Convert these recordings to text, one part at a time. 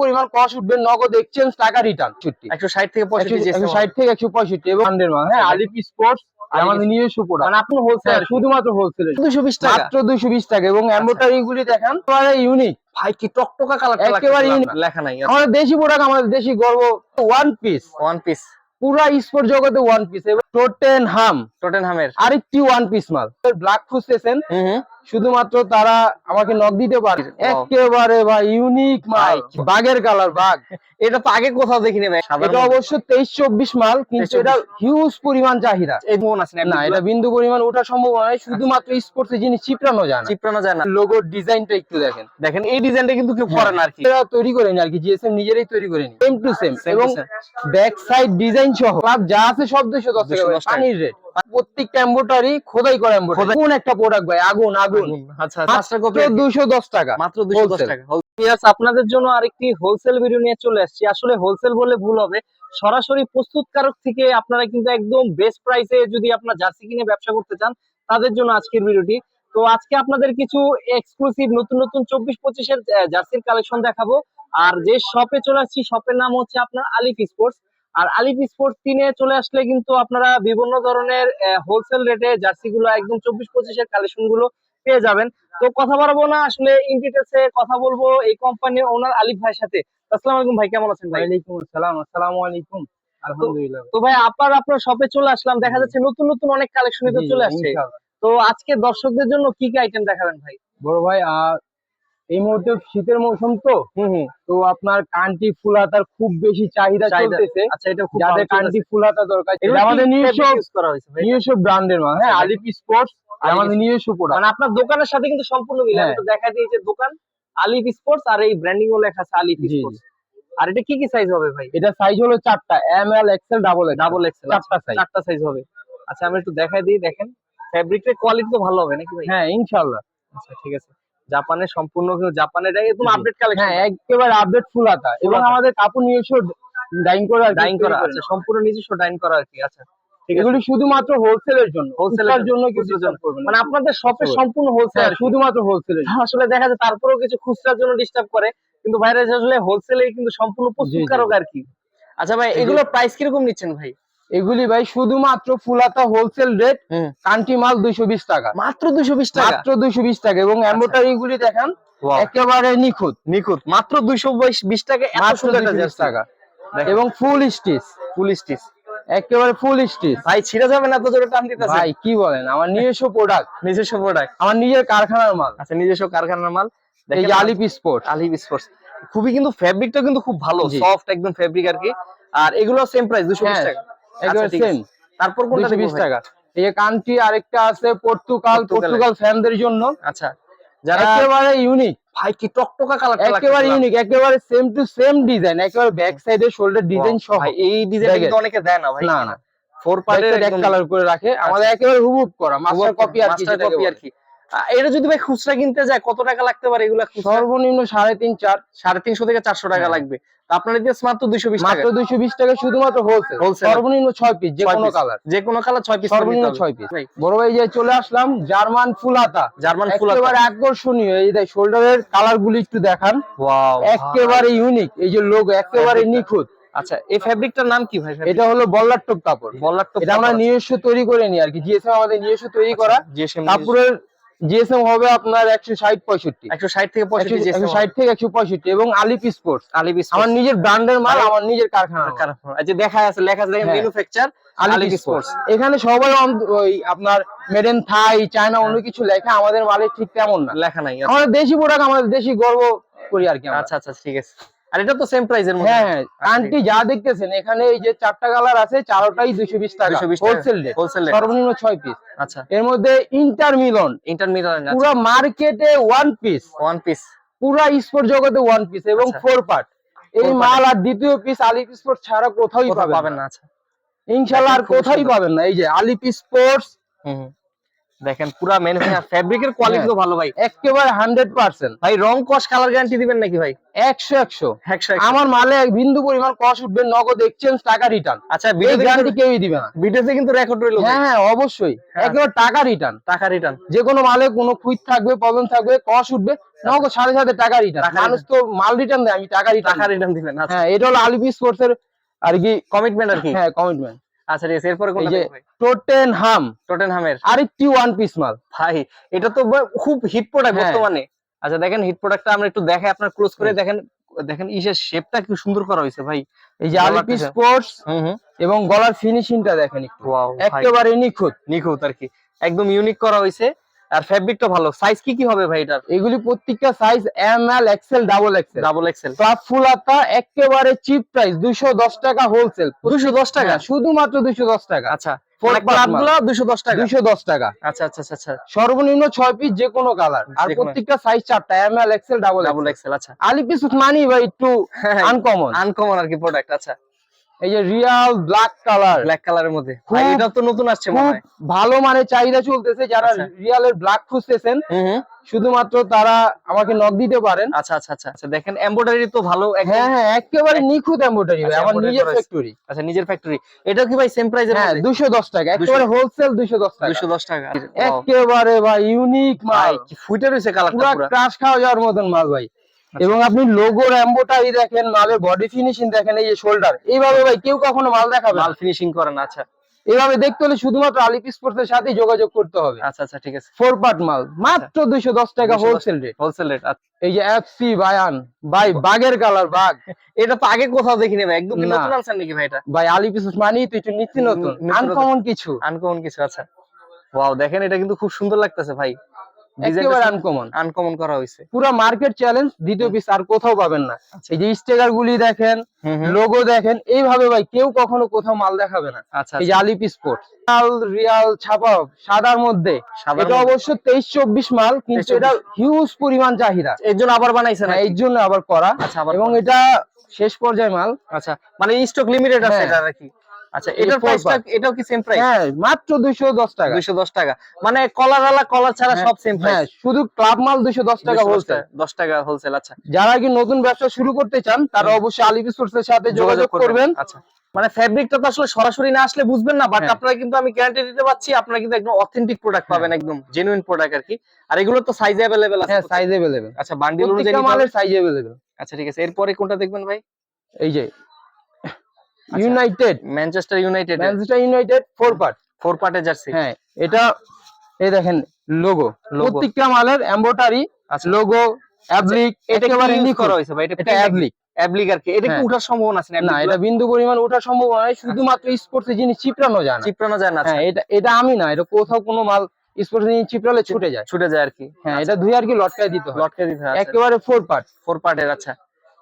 পরিমাণ কস উঠবে নগদ এক্সচেঞ্জ টাকা রিটার্ন ছুটি। একশো ষাট থেকে পঁয়ষট্টি একশো ষাট থেকে একশো পয়ষট্টি এবং হান্ড্রেড মাল হ্যাঁ। আলিপি স্পোর্টস আমাদের নিজস্ব মানে প্রোডাক্ট আপনি হোলসেল শুধুমাত্র হোলসেল দুশো বিশ টাকা। মাত্র দুইশো বিশ টাকা এবং এম্বোটারি গুলি দেখেন ইউনিক ভাই কি টকটকা কালার একেবারে। লেখা নাই। আমাদের দেশি প্রোডাক্ট আমাদের দেশি গর্ব ওয়ান পিস ওয়ান পিস পুরা স্পোর্ট জগতে ওয়ান পিস এবং টোটেন হাম টোটেনহামের আরেকটি ওয়ান পিস মাল। ব্ল্যাক হুম। শুধুমাত্র তারা আমাকে নক দিতে পারে। একেবারে ভাই ইউনিক মাল। বাগের কালার বাগ এটা তো আগে কোথাও দেখিনি ভাই। এটা অবশ্য তেইশ চব্বিশ মাল কিন্তু এটা হিউজ পরিমাণ চাহিদা। না এটা বিন্দু পরিমাণ ওঠা সম্ভব নয় শুধুমাত্র স্পোর্টস জিনিস চিপড়ানো যায় না। চিপড়ানো যায় না। লোগো ডিজাইনটা একটু দেখেন। দেখেন এই ডিজাইনটা কিন্তু কেউ করে না আর কি। তৈরি করেনি আর কি জিএসএম নিজেরাই তৈরি করেনি সেম টু সেম এবং ব্যাক সাইড ডিজাইন সহ যা আছে সব দুশো দশ টাকা 210 ভাই, টাকা। পানির রেট প্রত্যেকটা এম্বোটারি খোদাই করা এম্বোটারি কোন একটা প্রোডাক্ট ভাই? আগুন আগুন। আচ্ছা পাঁচটা কপি দুশো দশ টাকা। মাত্র দুশো দশ Wholesale। টাকা। Viewers, আপনাদের জন্য আরেকটি হোলসেল ভিডিও নিয়ে চলে আসছি। আসলে হোলসেল বলে ভুল হবে। সরাসরি প্রস্তুতকারক থেকে আপনারা কিন্তু একদম বেস্ট প্রাইসে যদি আপনার জার্সি কিনে ব্যবসা করতে চান তাদের জন্য আজকের ভিডিওটি তো আজকে আপনাদের কিছু এক্সক্লুসিভ নতুন নতুন চব্বিশ পঁচিশের জার্সির কালেকশন দেখাবো। আর যে শপে চলে আসছি শপের নাম হচ্ছে আপনার আলিফ স্পোর্টস আর আলিফ স্পোর্টস তিনে চলে আসলে কিন্তু আপনারা বিভিন্ন ধরনের হোলসেল রেটে জার্সি গুলো একদম চব্বিশ পঁচিশের কালেকশনগুলো পেয়ে যাবেন। তো কথা বাড়াবো না আসলে ইন ডিটেলসে কথা বলব এই কোম্পানির ওনার আলিফ ভাইয়ের সাথে। আসসালামু আলাইকুম ভাই কেমন আছেন ভাই? ওয়ালাইকুম আসসালাম আসসালামু আলাইকুম। আলহামদুলিল্লাহ। তো ভাই আবার আপনার শপে চলে আসলাম দেখা যাচ্ছে নতুন নতুন অনেক কালেকশন তো চলে আসছে। তো আজকে দর্শকদের জন্য কি কি আইটেম দেখাবেন ভাই? বড় ভাই আহ, এই মুহূর্তে শীতের মৌসুম তো। তো আপনার কান্টি ফুল হাতার খুব বেশি চাহিদা। চলতেছে। আচ্ছা যাদের কান্টি ফুল হাতা দরকার আমাদের নিজস্ব fabric use করা হয়েছে ভাই? নিজস্ব ব্র্যান্ডের মাল। হ্যাঁ আচ্ছা, আলিপি স্পোর্টস আমাদের নিজস্ব প্রোডাক্ট মানে আপনার দোকানের সাথে কিন্তু সম্পূর্ণ মিলে আমি হ্যাঁ। তো দেখা দিই যে দোকান আলিফ স্পোর্টস আর এই ব্র্যান্ডিং ও লেখা আছে জি। স্পোর্টস আর এটা কি কি সাইজ হবে ভাই? এটা সাইজ হলো চারটা। M L XL double XL double XL চারটা সাইজ চারটা সাইজ হবে। আচ্ছা আমি একটু দেখাই দিই দেখেন। ফ্যাব্রিকের কোয়ালিটি তো ভালো হবে নাকি ভাই? হ্যাঁ ইনশাআল্লাহ। আচ্ছা ঠিক আছে। জাপানের সম্পূর্ণ জাপানের একদম আপডেট কালেকশন হ্যাঁ একেবারে আপডেট ফুল হাতা। এবং। আমাদের কাপড় নিজস্ব ডাইং করা ডাইং করা নেওয়া। সম্পূর্ণ নিজস্ব ডাইং করা আর কি আচ্ছা। ঠিক আছে। এগুলি শুধুমাত্র হোলসেলের জন্য। হোলসেলের জন্য কিছু করবেন। মানে আপনাদের শপে সম্পূর্ণ হোলসেল হ্যাঁ শুধুমাত্র হোলসেলের আসলে দেখা যায় তারপরেও কিছু খুচরার জন্য ডিস্টার্ব করে কিন্তু ভাইরা আসলে হোলসেলে কিন্তু সম্পূর্ণ প্রস্তুতকারক আর কি। আচ্ছা ভাই এগুলো প্রাইস কীরকম নিচ্ছেন ভাই? এগুলি ভাই শুধুমাত্র ফুলাতা হোলসেল রেট কান্টি মাল দুইশো বিশ টাকা। মাত্র দুশো বিশ টাকা? মাত্র দুইশো বিশ টাকা এবং এম্বোটারি গুলি দেখেন একেবারে নিখুঁত। নিখুঁত। মাত্র দুইশো বিশ টাকা মাত্র 220 টাকা। এবং ফুল স্টিচ ফুল স্টিচ একেবারে ফুল স্টিচ ভাই ছিঁড়ে যাবে না এত জোরে টান দিতেছে। ভাই কি বলেন? আমার নিজস্ব প্রোডাক্ট নিজস্ব প্রোডাক্ট আমার নিজের কারখানার মাল। আচ্ছা নিজস্ব কারখানার মাল। এই আলিপি স্পোর্ট আলিফ স্পোর্টস খুবই কিন্তু ফেব্রিকটা কিন্তু খুব ভালো সফট একদম ফেব্রিক আর কি। আর এগুলো সেম প্রাইস দুশো বিশ হ্যাঁ, টাকা। একেবারে আচ্ছা, সেম তারপর কোনটা দুইশো দেখব বিশ ভাই? টাকা। এই কান্ট্রি আরেকটা আছে পর্তুগাল। পর্তুগাল। ফ্যানদের জন্য। আচ্ছা যারা একেবারে ইউনিক ভাই কি টকটকা কালার একেবারে ইউনিক একেবারে সেম টু সেম ডিজাইন একেবারে ব্যাক সাইডে শোল্ডার ডিজাইন সহ। এই ডিজাইন কিন্তু অনেকে দেয় না ভাই। না না। ফোর ব্যাক পার্টের এক কালার করে রাখে। আমাদের একেবারে হুবহুব করা মাস্টার কপি আর কি কপি আর কি। এটা যদি ভাই খুচরা কিনতে যায় কত টাকা লাগতে পারে এগুলা সর্বনিম্ন সাড়ে তিন চার। সাড়ে তিনশো থেকে চারশো টাকা হ্যাঁ। লাগবে। আপনার দিয়ে মাত্র দুইশো বিশ টাকা। মাত্র দুইশো বিশ টাকা শুধুমাত্র হোলসেল সর্বনিম্ন ছয় পিস যে কোনো কালার যে কোনো কালার ছয় পিস সর্বনিম্ন ছয় পিস বড় ভাই যে চলে আসলাম জার্মান ফুলাতা। জার্মান ফুল একেবারে আকর্ষণীয়। এই দেখ শোল্ডারের কালার গুলি একটু দেখান। ওয়াও একেবারে ইউনিক এই যে লোগো একেবারে নিখুঁত। আচ্ছা এই ফেব্রিকটার নাম কি ভাই? এটা হলো বল্লার টপ কাপড়। বলার তো এটা আমরা নিজস্ব তৈরি করে নি আর কি। জিএসএম আমাদের নিজস্ব তৈরি করা। জিএসএম কাপড়ের জিএসএম হবে আপনার একশো ষাট পঁয়ষট্টি। একশো ষাট থেকে পঁয়ষট্টি একশো ষাট থেকে একশো পঁয়ষট্টি এবং আলিপি স্পোর্টস আলিপ আমার নিজের ব্র্যান্ডের মাল আমার নিজের কারখানা আচ্ছা দেখা আছে লেখা আছে দেখেন হ্যাঁ। ম্যানুফ্যাকচার আলিপি স্পোর্টস স্পোর্টস এখানে সবাই ওই আপনার মেড ইন থাই চায়না অন্য কিছু লেখা আমাদের মালের ঠিক তেমন না। লেখা নাই। আমাদের দেশি প্রোডাক্ট আমাদের দেশি গর্ব করি আর কি আচ্ছা আচ্ছা ঠিক আছে। আর এটা তো সেম প্রাইসের মধ্যে। হ্যাঁ হ্যাঁ আন্টি যা দেখতেছেন এখানে এই যে চারটা কালার আছে চারটাই দুশো বিশ টাকা 220 টাকা। Wholesale rate. হোলসেল সর্বনিম্ন ছয় পিস আচ্ছা। এর মধ্যে ইন্টার মিলন ইন্টারমিডিয়েট পুরো মার্কেটে ওয়ান পিস ওয়ান পিস পুরা স্পোর্ট জগতে ওয়ান পিস এবং আচ্ছা। ফোর পার্ট এই মাল আর দ্বিতীয় পিস আলিপ স্পোর্ট ছাড়া কোথাও পাবেন না। আচ্ছা। ইনশাল্লাহ আর কোথাও পাবেন না। এই যে আলিপি স্পোর্টস। দেখেন পুরা ম্যানুফ্যাকচার ফ্যাব্রিকের কোয়ালিটি তো ভালো ভাই। একেবারে হান্ড্রেড পার্সেন্ট ভাই রং কস কালার গ্যারান্টি দিবেন নাকি ভাই? একশো একশো। একশো আমার মালে বিন্দু পরিমাণ কস উঠবে নগদ এক্সচেঞ্জ টাকা রিটার্ন আচ্ছা এই গ্যারান্টি কেউই দিবে না। ভিডিওতে কিন্তু রেকর্ড রইল। হ্যাঁ হ্যাঁ অবশ্যই। হ্যাঁ। একেবারে টাকা রিটার্ন টাকা রিটার্ন যে কোনো মালে কোনো কুইট থাকবে প্রবলেম থাকবে কস উঠবে নগদ সাথে সাথে টাকা রিটার্ন মানুষ তো মাল রিটার্ন দেয় আমি টাকা রিটার্ন টাকা রিটার্ন দিবেন আচ্ছা। হ্যাঁ এটা হলো আলিপি স্পোর্টস এর আর কি কমিটমেন্ট আর কি? হ্যাঁ কমিটমেন্ট আচ্ছা ঠিক আছে এরপরে কোনটা দেখবে যে- দেখব ভাই? টোটেন হাম টটেনহামের আরেকটি ওয়ান পিস মাল। ভাই এটা তো খুব হিট প্রোডাক্ট হ্যাঁ। বর্তমানে। আচ্ছা দেখেন হিট প্রোডাক্টটা আমরা একটু দেখাই আপনার ক্লোজ করে দেখেন দেখেন ইসের শেপটা কি সুন্দর করা হয়েছে ভাই। এই যে আলিপি স্পোর্টস এবং গলার ফিনিশিংটা দেখেন একটু। ওয়াও একেবারে নিখুঁত। নিখুঁত আর কি। একদম ইউনিক করা হয়েছে। আর ফ্যাব্রিকটা ভালো। সাইজ কি কি হবে ভাই এটার? এগুলি প্রত্যেকটা size M L XL double XL double XL club ফুল আতা একেবারে চিপ প্রাইস দুইশো দশ টাকা হোলসেল দুশো দশ টাকা? শুধুমাত্র দুইশো দশ টাকা। আচ্ছা মানে আচ্ছা আচ্ছা আচ্ছা আচ্ছা। সর্বনিম্ন ছয় পিস যে কোনো কালার আর প্রত্যেকটা সাইজ চারটা M L XL double double XL আচ্ছা। আলি পিস মানি ভাই একটু আনকমন আনকমন আর কি প্রোডাক্ট আচ্ছা। এই যে রিয়াল ব্ল্যাক কালার ব্ল্যাক কালারের মধ্যে। এটা তো নতুন আসছে মনে হয়। ভালো মানে চাহিদা চলতেছে যারা আচ্ছা। রিয়ালের ব্ল্যাক খুঁজতেছেন শুধুমাত্র তারা আমাকে নক দিতে পারেন। আচ্ছা আচ্ছা আচ্ছা। আচ্ছা দেখেন এমব্রয়ডারি তো ভালো হ্যাঁ হ্যাঁ একেবারে নিখুঁত এমব্রয়ডারি আচ্ছা, আমার নিজের ফ্যাক্টরি আচ্ছা নিজের ফ্যাক্টরি এটা কি ভাই সেম প্রাইসের হ্যাঁ মধ্যে? দুশো দশ টাকা একেবারে হোলসেল দুশো দশ টাকা। দুশো দশ টাকা। একেবারে ভাই ইউনিক মাল। ফুটে রয়েছে কালারটা পুরো ক্রাশ খাওয়া যাওয়ার মতন মাল ভাই। এবং আপনি লোগো র্যাম্বোটাই দেখেন মালের বডি ফিনিশিং দেখেন এই যে শোল্ডার এইভাবে ভাই কেউ কখনো মাল দেখাবে মাল ফিনিশিং করেন আচ্ছা। এইভাবে দেখতে হলে শুধুমাত্র আলিপি স্পোর্টস এর সাথে যোগাযোগ করতে হবে। আচ্ছা আচ্ছা ঠিক আছে। ফোর পার্ট মাল। মাত্র দুইশো দশ টাকা হোলসেল রেট হোলসেল রেট আচ্ছা। এই যে এফসি বায়ান ভাই বাগের কালার বাগ এটা তো আগে কোথাও দেখিনি ভাই। একদম। নতুন আনছেন নাকি ভাই এটা? ভাই আলিপি স্পোর্টস মানেই তো একটু নিত্য নতুন। আনকমন কিছু। আনকমন কিছু আচ্ছা। ওয়াও দেখেন এটা কিন্তু খুব সুন্দর লাগতেছে ভাই। একেবারে আনকমন আনকমন করা হয়েছে। পুরো মার্কেট চ্যালেঞ্জ দ্বিতীয় পিস আর কোথাও পাবেন না। এই যে স্টিকার গুলি দেখেন। লোগো দেখেন এইভাবে ভাই কেউ কখনো কোথাও মাল দেখাবে না। আচ্ছা এই যে আলিপি স্পোর্টস লাল রিয়াল ছাপা সাদার মধ্যে। এটা অবশ্য তেইশ চব্বিশ মাল কিন্তু এটা হিউজ পরিমাণ চাহিদা। এর জন্য আবার বানাইছে না এর জন্য আবার করা। আচ্ছা এবং এটা শেষ পর্যায়ে মাল। আচ্ছা মানে স্টক লিমিটেড আছে হ্যাঁ। এটা নাকি? আচ্ছা এই এটার four প্রাইসটা part। এটাও কি সেম প্রাইস হ্যাঁ মাত্র দুইশো দশ টাকা 210 টাকা মানে কলার আলা কলার ছাড়া হ্যাঁ, সব সেম প্রাইস হ্যাঁ শুধু ক্লাব মাল দুইশো দশ টাকা হোলসেল 10 টাকা হোলসেল আচ্ছা যারা কি নতুন ব্যবসা শুরু করতে চান তারা অবশ্যই আলিপি স্পোর্টস এর সাথে যোগাযোগ করবেন আচ্ছা মানে ফ্যাব্রিকটা তো আসলে সরাসরি না আসলে বুঝবেন না বাট হ্যাঁ। আপনারা কিন্তু আমি গ্যারান্টি দিতে পারছি আপনারা কিন্তু একদম অথেন্টিক প্রোডাক্ট পাবেন একদম জেনুইন প্রোডাক্ট আর কি আর এগুলো তো সাইজ अवेलेबल আছে হ্যাঁ সাইজ अवेलेबल আচ্ছা বান্ডিল অনুযায়ী প্রত্যেকটা নিতে হবে। মালের সাইজ अवेलेबल আচ্ছা ঠিক আছে এরপরে কোনটা দেখবেন ভাই এই যে আচ্ছা। United Manchester United Manchester United four part four পার্টের জার্সি হ্যাঁ এটা এই দেখেন লোগো। প্রত্যেকটা মালের এমব্রয়ডারি আচ্ছা। লোগো অ্যাবলিক একেবারে কি use নিখুঁত করা হয়েছে ভাই? এটা অ্যাবলিক অ্যাবলিক আর কি। এটা কি হ্যাঁ। উঠার সম্ভাবনা আছে না এটা বিন্দু পরিমাণ ওঠা সম্ভব নয় শুধুমাত্র স্পোর্টস জিনিস চিপড়ানো যায় না। চিপড়ানো যায় না আচ্ছা। হ্যাঁ এটা এটা আমি না এটা কোথাও কোনো মাল স্পোর্টস জিনিস চিপড়ালে ছুটে যায়। ছুটে যায় আর কি। হ্যাঁ এটা ধুই আর কি লটকায় দিতে হয়। লটকে দিতে হয় একেবারে ফোর পার্ট ফোর পার্টের আচ্ছা।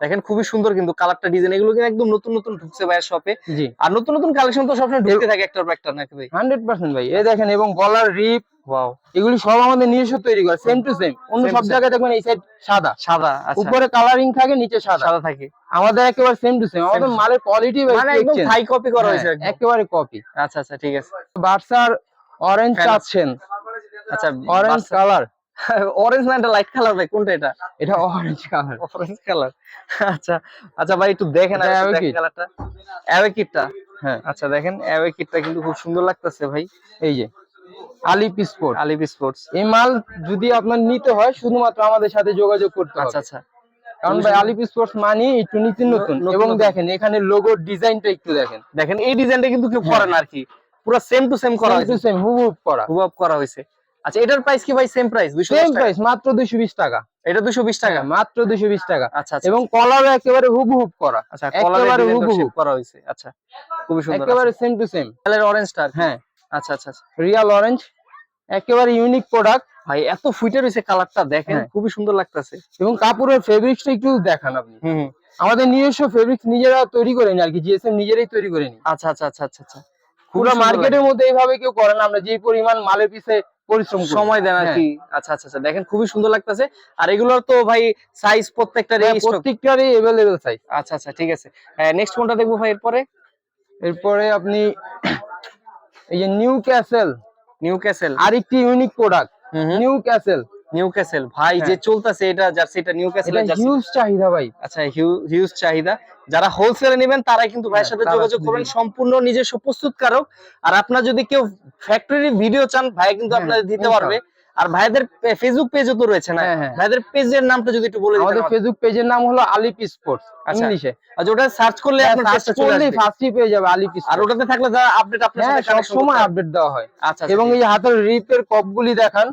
দেখেন খুবই সুন্দর কিন্তু কালারটা ডিজাইন এগুলো কিন্তু একদম নতুন নতুন ঢুকছে ভাইয়ের শপে জি। আর নতুন নতুন কালেকশন তো সবসময় ঢুকতে থাকে একটার পর একটা নাকি ভাই? হান্ড্রেড পার্সেন্ট ভাই। এই দেখেন এবং গলার রিপ ওয়াও এগুলি সব আমাদের নিজস্ব তৈরি করে সেম টু সেম অন্য সব জায়গায় দেখবেন এই সাইড সাদা। সাদা আচ্ছা। উপরে কালারিং থাকে নিচে সাদা। সাদা থাকে। আমাদের একেবারে সেম টু সেম আমাদের মালের কোয়ালিটি মানে একদম থাই কপি করা হয়েছে একেবারে কপি আচ্ছা আচ্ছা ঠিক আছে। বার্সার অরেঞ্জ চাচ্ছেন। আচ্ছা অরেঞ্জ কালার অরেঞ্জ না এটা লাইট কালার ভাই কোনটা এটা? এটা অরেঞ্জ কালার অরেঞ্জ কালার আচ্ছা আচ্ছা ভাই একটু দেখেন। কালারটা হ্যাঁ। আচ্ছা দেখেন কিন্তু খুব সুন্দর লাগতেছে ভাই। এই যে আলিপ স্পোর্ট আলিপি স্পোর্টস এই মাল যদি আপনার নিতে হয় শুধুমাত্র আমাদের সাথে যোগাযোগ করতে আচ্ছা আচ্ছা। কারণ ভাই আলিপ স্পোর্টস মানি একটু নিত্য নতুন। এবং দেখেন এখানে লোগোর ডিজাইনটা একটু দেখেন। দেখেন এই ডিজাইনটা কিন্তু কেউ হ্যাঁ। করে না আর কি। পুরো সেম টু সেম করা হয়েছে। সেম হুবহুব করা। করা হয়েছে। আচ্ছা এটার প্রাইস কি ভাই? সেম প্রাইস সেম প্রাইস মাত্র দুইশো বিশ টাকা। এটা 220 টাকা? হ্যাঁ, মাত্র দুইশো বিশ টাকা। আচ্ছা আচ্ছা। এবং কলার একেবারে হুবহুব করা। আচ্ছা হুবহু। শেপ করা হয়েছে। আচ্ছা খুবই সুন্দর একেবারে সেম টু সেম কালার অরেঞ্জটা হ্যাঁ। আচ্ছা আচ্ছা আচ্ছা। রিয়াল অরেঞ্জ একেবারে ইউনিক প্রোডাক্ট ভাই এত ফুটে রয়েছে কালারটা দেখেন হ্যাঁ। খুবই সুন্দর লাগতেছে। এবং কাপড়ের ফেব্রিক্সটা একটু দেখান আপনি। আমাদের নিজস্ব ফেব্রিক্স নিজেরা তৈরি করে নি আর কি জিএসএম নিজেরাই তৈরি করে নি আচ্ছা আচ্ছা আচ্ছা আচ্ছা আচ্ছা। পুরো মার্কেটের মধ্যে এইভাবে কেউ করে না আমরা যে পরিমাণ মালের পিছে পরিশ্রম সময় দেন আর হ্যাঁ। কি। আচ্ছা আচ্ছা আচ্ছা দেখেন খুবই সুন্দর লাগতেছে। আর এগুলোর তো ভাই সাইজ প্রত্যেকটা হ্যাঁ, প্রত্যেকটারই এভেলেবেল সাইজ আচ্ছা আচ্ছা ঠিক আছে। নেক্সট কোনটা দেখব ভাই এরপরে? এরপরে আপনি এই যে নিউ ক্যাসেল নিউ ক্যাসেল আরেকটি unique product Newcastle Newcastle ভাই যে হ্যাঁ। চলতেছে এটা জার্সি এটা নিউ এটা জার্সি। হিউজ চাহিদা ভাই। আচ্ছা হিউজ চাহিদা। যারা হোলসেলে নেবেন তারাই কিন্তু ভাইয়ের হ্যাঁ, সাথে যোগাযোগ করবেন। সম্পূর্ণ নিজস্ব প্রস্তুতকারক। আর আপনার যদি কেউ ফ্যাক্টরির ভিডিও চান ভাই কিন্তু হ্যাঁ, আপনাদের দিতে পারবে। আর ভাইদের ফেসবুক পেজও তো রয়েছে না। ভাইদের পেজের নামটা যদি একটু বলে দিতেন আমাদের। ফেসবুক পেজের নাম হলো আলিপ স্পোর্টস আচ্ছা। ইংলিশে আর ওটা সার্চ করলে আপনার পেজটা চলে আসবে। ফার্স্টই পেয়ে যাবে আলিপ আর ওটাতে থাকলে আপডেট আপনার সাথে সব সময় আপডেট দেওয়া হয়। আচ্ছা এবং এই হাতের রিপের কপগুলি দেখান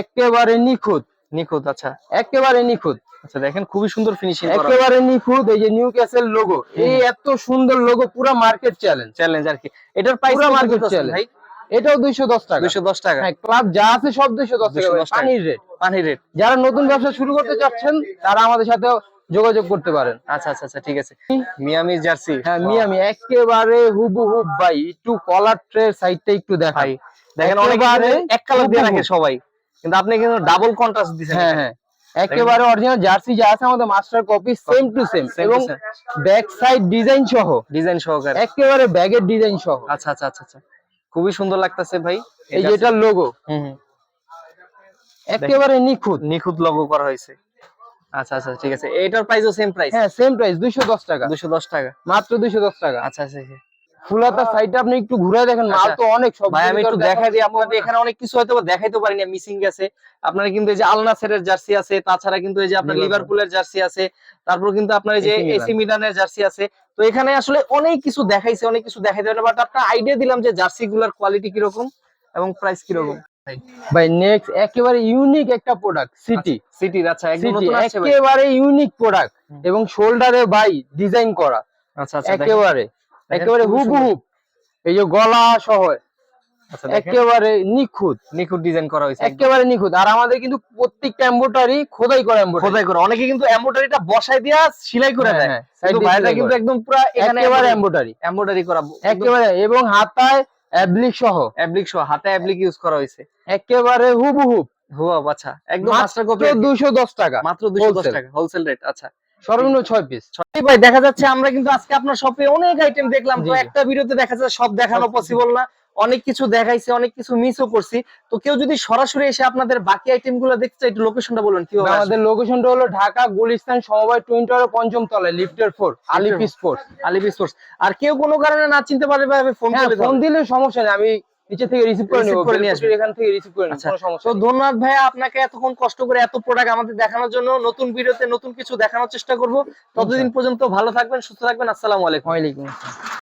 একেবারে নিখুঁত নিখুঁত আচ্ছা একেবারে নিখুঁত। আচ্ছা দেখেন খুবই সুন্দর ফিনিশিং একেবারে নিখুঁত এই যে নিউ ক্যাসেল লোগো এই এত সুন্দর লোগো পুরো মার্কেট চ্যালেঞ্জ চ্যালেঞ্জ আর কি। এটার প্রাইস পুরো মার্কেট challenge। ভাই? এটাও দুইশো দশ টাকা। 210 টাকা। হ্যাঁ ক্লাব যা আছে সব দুইশো দশ টাকা 210 ভাই, টাকা। পানির রেট পানি রেট যারা নতুন ব্যবসা শুরু করতে চাচ্ছেন তারা আমাদের সাথে যোগাযোগ করতে পারেন। আচ্ছা আচ্ছা আচ্ছা ঠিক আছে। মিয়ামি জার্সি হ্যাঁ মিয়ামি একেবারে হুবহুব ভাই একটু কলার ট্রে সাইডটা একটু দেখাই। দেখেন অনেকে এক কালার দিয়ে রাখে সবাই। কিন্তু আপনি কিন্তু ডাবল কন্ট্রাস্ট দিছেন হ্যাঁ হ্যাঁ। একেবারে অরিজিনাল জার্সি যা আছে আমাদের master copy same to same এবং ব্যাক সাইড ডিজাইন সহ। ডিজাইন সহকারে। একেবারে ব্যাগের ডিজাইন সহ। আচ্ছা আচ্ছা আচ্ছা আচ্ছা। খুবই সুন্দর লাগতেছে ভাই। এই যেটা লোগো হুম একেবারে নিখুঁত। নিখুঁত লোগো করা হয়েছে। আচ্ছা আচ্ছা ঠিক আছে। এটার প্রাইসও সেম প্রাইস হ্যাঁ সেম প্রাইস দুইশো দশ টাকা। 210 টাকা। মাত্র দুইশো দশ টাকা। আচ্ছা আচ্ছা। আচ্ছা। ফুলাতার সাইডটা আপনি একটু ঘুরে দেখেন মাল আচ্ছা। তো অনেক সব ভাই আমি একটু দেখাই দিই আপনাদের এখানে অনেক কিছু হয়তো দেখাইতে পারি না মিসিং গেছে আপনারা কিন্তু এই যে আলনাসেরের জার্সি আছে তাছাড়া কিন্তু এই যে আপনার লিভারপুল। লিভারপুলের জার্সি আছে তারপর কিন্তু আপনার এই যে। এসি মিলানের জার্সি আছে তো এখানে আসলে অনেক কিছু দেখাইছে অনেক কিছু দেখাইতে পারে বাট আপনার আইডিয়া দিলাম যে জার্সি গুলার কোয়ালিটি কীরকম এবং প্রাইস কীরকম ভাই নেক্সট একেবারে ইউনিক একটা প্রোডাক্ট সিটি সিটি আচ্ছা একদম নতুন আসছে ভাই একেবারে ইউনিক প্রোডাক্ট। এবং শোল্ডারে ভাই ডিজাইন করা আচ্ছা আচ্ছা একেবারে একেবারে। হুবহুব এই যে গলা সহ আচ্ছা একেবারে নিখুঁত। নিখুঁত ডিজাইন করা হয়েছে একেবারে নিখুঁত। আর আমাদের কিন্তু প্রত্যেকটা এম্বোটারি খোদাই করা এম্বোটারি খোদাই করে। অনেকে কিন্তু এমব্রয়ডারিটা বসাই দিয়া সেলাই করে হ্যাঁ, দেয়। হ্যাঁ, কিন্তু ভাইটা কিন্তু একদম পুরো এখানে একেবারে এম্বোটারি এমব্রয়ডারি করা একেবারে এবং হাতায় অ্যাবলিক সহ। অ্যাবলিক সহ হাতে অ্যাবলিক ইউজ করা হয়েছে। একেবারে হুবহুব হুয়া আচ্ছা একদম মাত্র দুইশো দশ টাকা। মাত্র 210 Wholesale। টাকা হোলসেল রেট আচ্ছা। সর্বনিম্ন ছয় পিস ভাই দেখা যাচ্ছে আমরা কিন্তু আজকে আপনার শপে অনেক আইটেম দেখলাম। তো। একটা ভিডিওতে দেখা যাচ্ছে সব দেখানো পসিবল না। অনেক কিছু দেখাইছে অনেক কিছু মিসও করছি। তো কেউ যদি সরাসরি এসে আপনাদের বাকি আইটেমগুলো দেখতে একটু লোকেশনটা বলুন আসবে? আমাদের লোকেশনটা হলো ঢাকা গুলিস্তান সমবায় টুইন টাওয়ার পঞ্চম তলায় লিফটের ফোর আলিপি স্পোর্টস আলিপি স্টোর্স আর কেউ কোনো কারণে না চিনতে পারবে ফোন হ্যাঁ ফোন দিলে সমস্যা নেই। আমি নিচে থেকে রিসিভ করে Receive করে নিয়ে আসবে। এখান থেকে রিসিভ করে নেব আচ্ছা কোনো সমস্যা তো ধন্যবাদ ভাইয়া আপনাকে এতক্ষণ কষ্ট করে এত প্রোডাক্ট আমাদের দেখানোর জন্য নতুন ভিডিওতে নতুন কিছু দেখানোর চেষ্টা করব। ততদিন পর্যন্ত ভালো থাকবেন সুস্থ থাকবেন আসসালামু আলাইকুম। ওয়ালাইকুম আসসালাম।